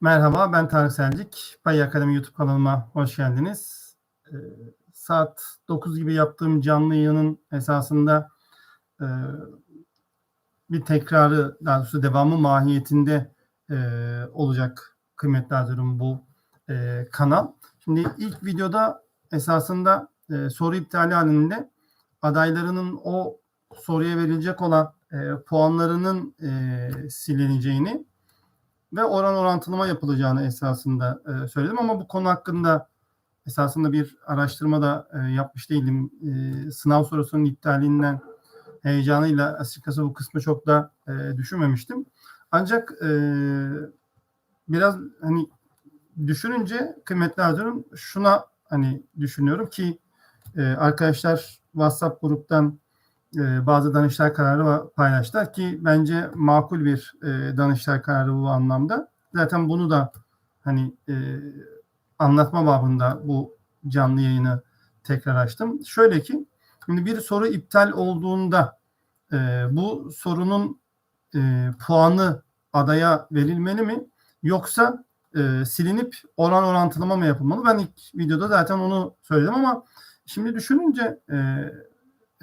Merhaba, ben Tarık Selcik. Pay Akademi YouTube kanalıma hoş geldiniz. Ee, saat 9 gibi yaptığım canlı yayının esasında e, bir tekrarı, daha doğrusu devamı mahiyetinde e, olacak kıymetli hazırım bu e, kanal. Şimdi ilk videoda esasında e, soru iptali halinde adaylarının o soruya verilecek olan e, puanlarının e, silineceğini ve oran orantılama yapılacağını esasında e, söyledim ama bu konu hakkında esasında bir araştırma da e, yapmış değilim. E, sınav sorusunun iptalinden heyecanıyla açıkçası bu kısmı çok da e, düşünmemiştim. Ancak e, biraz hani düşününce kıymetli hazırım şuna hani düşünüyorum ki e, arkadaşlar WhatsApp gruptan e, bazı danıştay kararı paylaştılar ki bence makul bir e, danıştay kararı bu anlamda. Zaten bunu da hani e, anlatma babında bu canlı yayını tekrar açtım. Şöyle ki şimdi bir soru iptal olduğunda e, bu sorunun puanı adaya verilmeli mi yoksa silinip oran orantılama mı yapılmalı? Ben ilk videoda zaten onu söyledim ama şimdi düşününce e,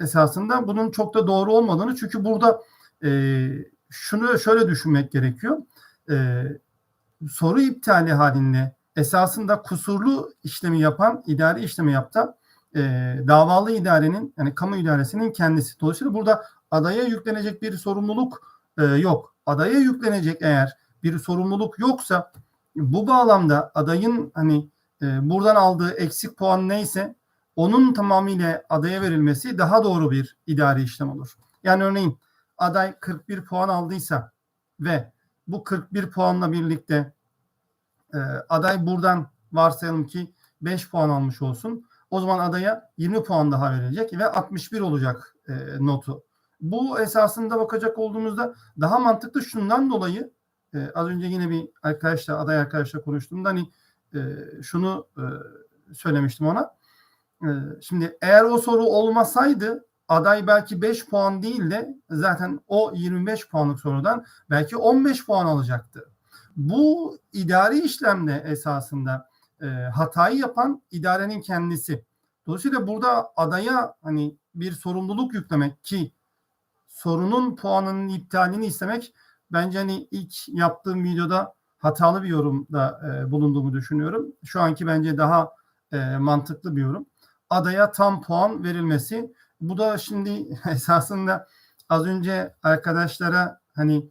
esasında bunun çok da doğru olmadığını çünkü burada e, şunu şöyle düşünmek gerekiyor. E, soru iptali halinde esasında kusurlu işlemi yapan idari işlemi yapta e, davalı idarenin yani kamu idaresinin kendisi. Dolayısıyla burada adaya yüklenecek bir sorumluluk e, yok. Adaya yüklenecek eğer bir sorumluluk yoksa bu bağlamda adayın hani e, buradan aldığı eksik puan neyse onun tamamıyla adaya verilmesi daha doğru bir idari işlem olur. Yani örneğin aday 41 puan aldıysa ve bu 41 puanla birlikte e, aday buradan varsayalım ki 5 puan almış olsun. O zaman adaya 20 puan daha verilecek ve 61 olacak e, notu. Bu esasında bakacak olduğumuzda daha mantıklı şundan dolayı e, az önce yine bir arkadaşla aday arkadaşla konuştuğumda hani e, şunu e, söylemiştim ona şimdi eğer o soru olmasaydı aday belki 5 puan değil de zaten o 25 puanlık sorudan belki 15 puan alacaktı. Bu idari işlemde esasında e, hatayı yapan idarenin kendisi. Dolayısıyla burada adaya hani bir sorumluluk yüklemek ki sorunun puanının iptalini istemek bence hani ilk yaptığım videoda hatalı bir yorumda e, bulunduğumu düşünüyorum. Şu anki bence daha e, mantıklı bir yorum adaya tam puan verilmesi. Bu da şimdi esasında az önce arkadaşlara hani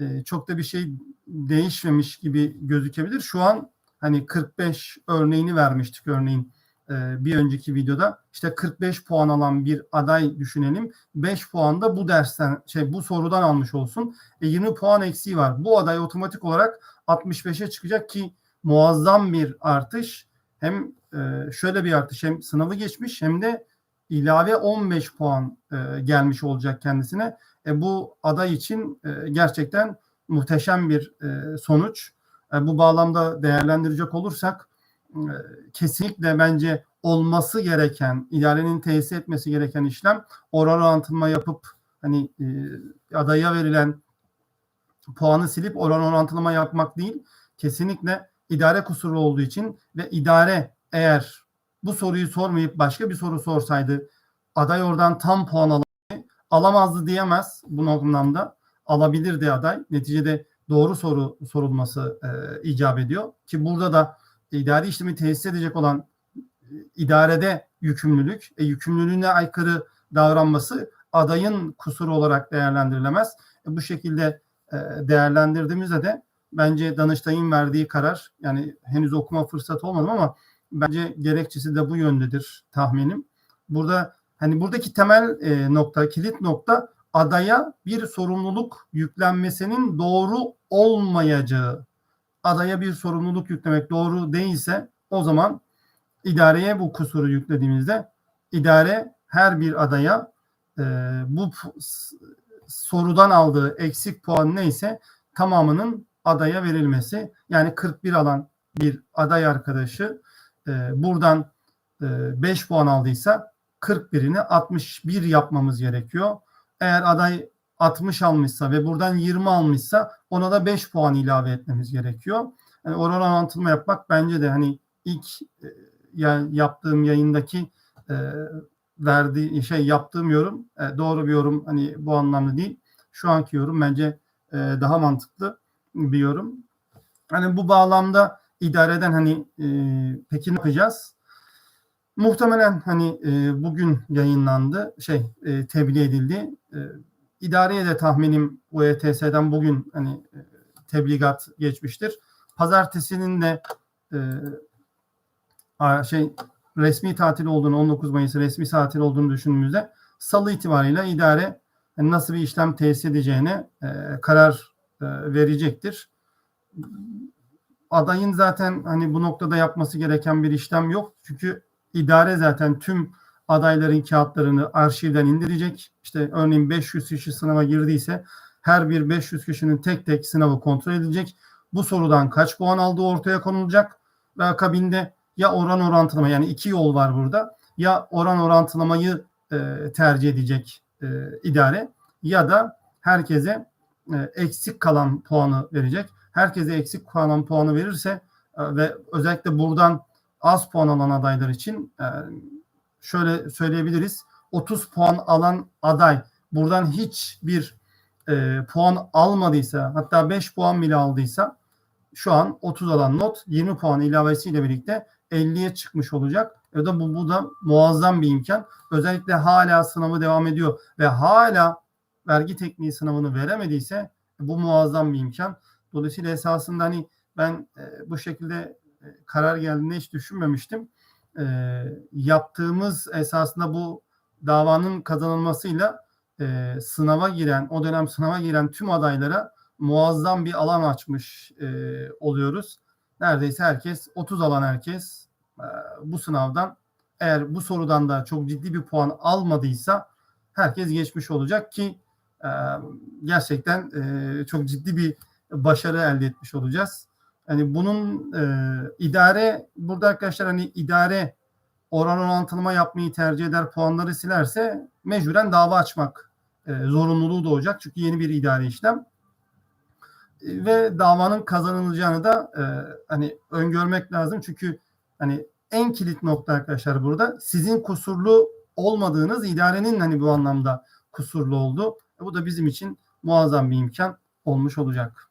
e, çok da bir şey değişmemiş gibi gözükebilir. Şu an hani 45 örneğini vermiştik örneğin e, bir önceki videoda. İşte 45 puan alan bir aday düşünelim. 5 puan da bu dersten şey bu sorudan almış olsun. E, 20 puan eksiği var. Bu aday otomatik olarak 65'e çıkacak ki muazzam bir artış. Hem e, şöyle bir artış hem sınavı geçmiş hem de ilave 15 puan e, gelmiş olacak kendisine. E, bu aday için e, gerçekten muhteşem bir sonuç. E, bu bağlamda değerlendirecek olursak kesinlikle bence olması gereken, idarenin tesis etmesi gereken işlem oran orantılma yapıp hani adaya verilen puanı silip oran orantılama yapmak değil. Kesinlikle idare kusuru olduğu için ve idare eğer bu soruyu sormayıp başka bir soru sorsaydı aday oradan tam puan alamazdı, alamazdı diyemez bu anlamda. Alabilirdi aday. Neticede doğru soru sorulması e, icap ediyor. Ki burada da idari işlemi tesis edecek olan e, idarede yükümlülük, e, yükümlülüğüne aykırı davranması adayın kusuru olarak değerlendirilemez. E, bu şekilde e, değerlendirdiğimizde de bence Danıştay'ın verdiği karar yani henüz okuma fırsatı olmadım ama bence gerekçesi de bu yöndedir tahminim. Burada hani buradaki temel e, nokta, kilit nokta adaya bir sorumluluk yüklenmesinin doğru olmayacağı. Adaya bir sorumluluk yüklemek doğru değilse o zaman idareye bu kusuru yüklediğimizde idare her bir adaya e, bu sorudan aldığı eksik puan neyse tamamının adaya verilmesi. Yani 41 alan bir aday arkadaşı e, buradan e, 5 puan aldıysa 41'ini 61 yapmamız gerekiyor. Eğer aday 60 almışsa ve buradan 20 almışsa ona da 5 puan ilave etmemiz gerekiyor. hani oran orantılama yapmak bence de hani ilk e, ya, yaptığım yayındaki e, verdiği şey yaptığım yorum e, doğru bir yorum hani bu anlamda değil. Şu anki yorum bence e, daha mantıklı bir yorum. Hani bu bağlamda idareden hani e, peki ne yapacağız? Muhtemelen hani e, bugün yayınlandı, şey e, tebliğ edildi. E, idareye de tahminim UETS'den bugün hani e, tebligat geçmiştir. Pazartesinin de e, şey resmi tatil olduğunu 19 Mayıs resmi tatil olduğunu düşündüğümüzde salı itibariyle idare nasıl bir işlem tesis edeceğine e, karar verecektir. Adayın zaten hani bu noktada yapması gereken bir işlem yok. Çünkü idare zaten tüm adayların kağıtlarını arşivden indirecek. İşte örneğin 500 kişi sınava girdiyse her bir 500 kişinin tek tek sınavı kontrol edilecek. Bu sorudan kaç puan aldığı ortaya konulacak ve akabinde ya oran orantılama yani iki yol var burada. Ya oran orantılamayı e, tercih edecek e, idare ya da herkese e, eksik kalan puanı verecek. Herkese eksik kalan puanı verirse e, ve özellikle buradan az puan alan adaylar için e, şöyle söyleyebiliriz. 30 puan alan aday buradan hiçbir e, puan almadıysa hatta 5 puan bile aldıysa şu an 30 alan not 20 puan ilavesiyle birlikte 50'ye çıkmış olacak. Ya da bu, bu da muazzam bir imkan. Özellikle hala sınavı devam ediyor ve hala vergi tekniği sınavını veremediyse bu muazzam bir imkan. Dolayısıyla esasında hani ben e, bu şekilde e, karar geldiğinde hiç düşünmemiştim. E, yaptığımız esasında bu davanın kazanılmasıyla e, sınava giren, o dönem sınava giren tüm adaylara muazzam bir alan açmış e, oluyoruz. Neredeyse herkes, 30 alan herkes e, bu sınavdan eğer bu sorudan da çok ciddi bir puan almadıysa herkes geçmiş olacak ki e, gerçekten e, çok ciddi bir başarı elde etmiş olacağız. Hani bunun e, idare burada arkadaşlar hani idare oran orantılama yapmayı tercih eder puanları silerse mecburen dava açmak e, zorunluluğu doğacak. Çünkü yeni bir idari işlem. Ve davanın kazanılacağını da e, hani öngörmek lazım. Çünkü hani en kilit nokta arkadaşlar burada sizin kusurlu olmadığınız idarenin hani bu anlamda kusurlu oldu. E, bu da bizim için muazzam bir imkan olmuş olacak.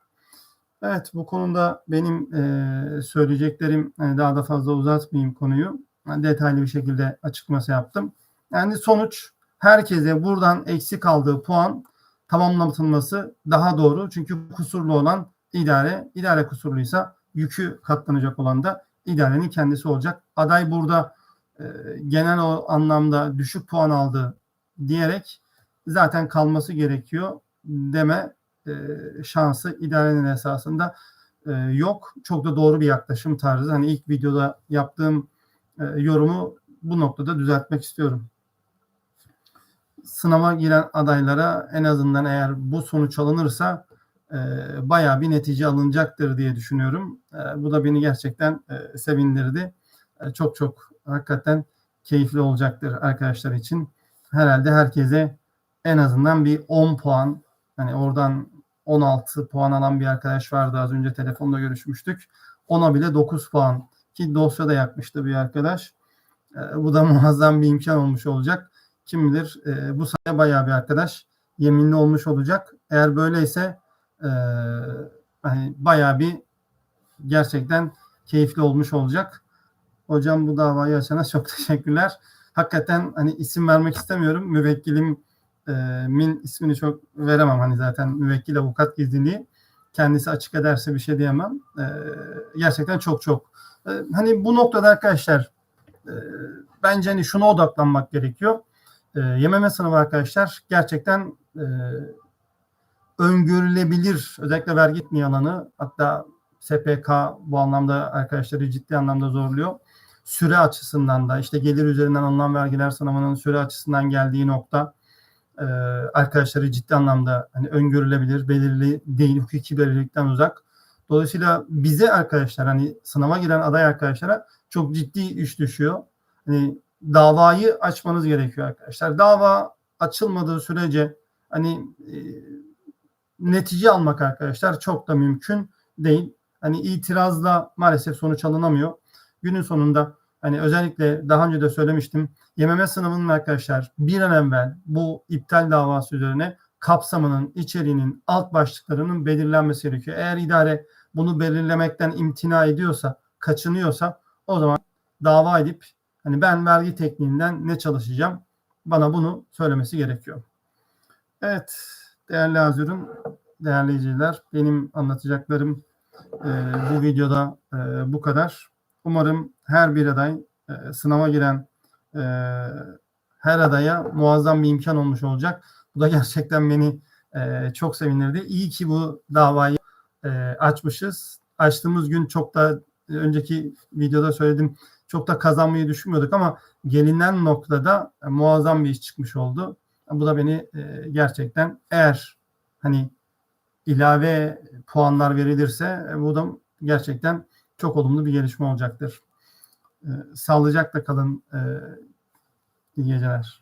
Evet bu konuda benim e, söyleyeceklerim yani daha da fazla uzatmayayım konuyu. Yani detaylı bir şekilde açıklaması yaptım. Yani sonuç herkese buradan eksik aldığı puan tamamlatılması daha doğru. Çünkü kusurlu olan idare, idare kusurluysa yükü katlanacak olan da idarenin kendisi olacak. Aday burada e, genel anlamda düşük puan aldı diyerek zaten kalması gerekiyor deme e, şansı idarenin esasında e, yok. Çok da doğru bir yaklaşım tarzı. Hani ilk videoda yaptığım e, yorumu bu noktada düzeltmek istiyorum. Sınava giren adaylara en azından eğer bu sonuç alınırsa e, bayağı bir netice alınacaktır diye düşünüyorum. E, bu da beni gerçekten e, sevindirdi. E, çok çok hakikaten keyifli olacaktır arkadaşlar için. Herhalde herkese en azından bir 10 puan hani oradan 16 puan alan bir arkadaş vardı az önce telefonda görüşmüştük. Ona bile 9 puan ki dosya da yakmıştı bir arkadaş. E, bu da muazzam bir imkan olmuş olacak. Kim bilir e, bu sayede bayağı bir arkadaş yeminli olmuş olacak. Eğer böyleyse e, hani bayağı bir gerçekten keyifli olmuş olacak. Hocam bu davayı açana çok teşekkürler. Hakikaten hani isim vermek istemiyorum. Müvekkilim e, min ismini çok veremem hani zaten müvekkil avukat gizliliği kendisi açık ederse bir şey diyemem. E, gerçekten çok çok. E, hani bu noktada arkadaşlar e, bence hani şuna odaklanmak gerekiyor. E, YMM sınavı arkadaşlar gerçekten e, öngörülebilir özellikle vergi gitmiyor alanı hatta SPK bu anlamda arkadaşları ciddi anlamda zorluyor. Süre açısından da işte gelir üzerinden alınan vergiler sınavının süre açısından geldiği nokta e, arkadaşları ciddi anlamda hani öngörülebilir, belirli değil, hukuki belirlilikten uzak. Dolayısıyla bize arkadaşlar hani sınava giren aday arkadaşlara çok ciddi iş düşüyor. Hani davayı açmanız gerekiyor arkadaşlar. Dava açılmadığı sürece hani e, netice almak arkadaşlar çok da mümkün değil. hani itirazla maalesef sonuç alınamıyor. Günün sonunda hani özellikle daha önce de söylemiştim. YMM sınavının arkadaşlar bir an evvel bu iptal davası üzerine kapsamının, içeriğinin, alt başlıklarının belirlenmesi gerekiyor. Eğer idare bunu belirlemekten imtina ediyorsa, kaçınıyorsa o zaman dava edip hani ben vergi tekniğinden ne çalışacağım bana bunu söylemesi gerekiyor. Evet değerli Azur'un değerli izleyiciler benim anlatacaklarım e, bu videoda e, bu kadar. Umarım her bir aday e, sınava giren e, her adaya muazzam bir imkan olmuş olacak. Bu da gerçekten beni e, çok sevindirdi. İyi ki bu davayı e, açmışız. Açtığımız gün çok da önceki videoda söyledim çok da kazanmayı düşünmüyorduk ama gelinen noktada muazzam bir iş çıkmış oldu. Bu da beni e, gerçekten eğer hani ilave puanlar verilirse e, bu da gerçekten çok olumlu bir gelişme olacaktır. E, sağlıcakla kalın. E, iyi geceler.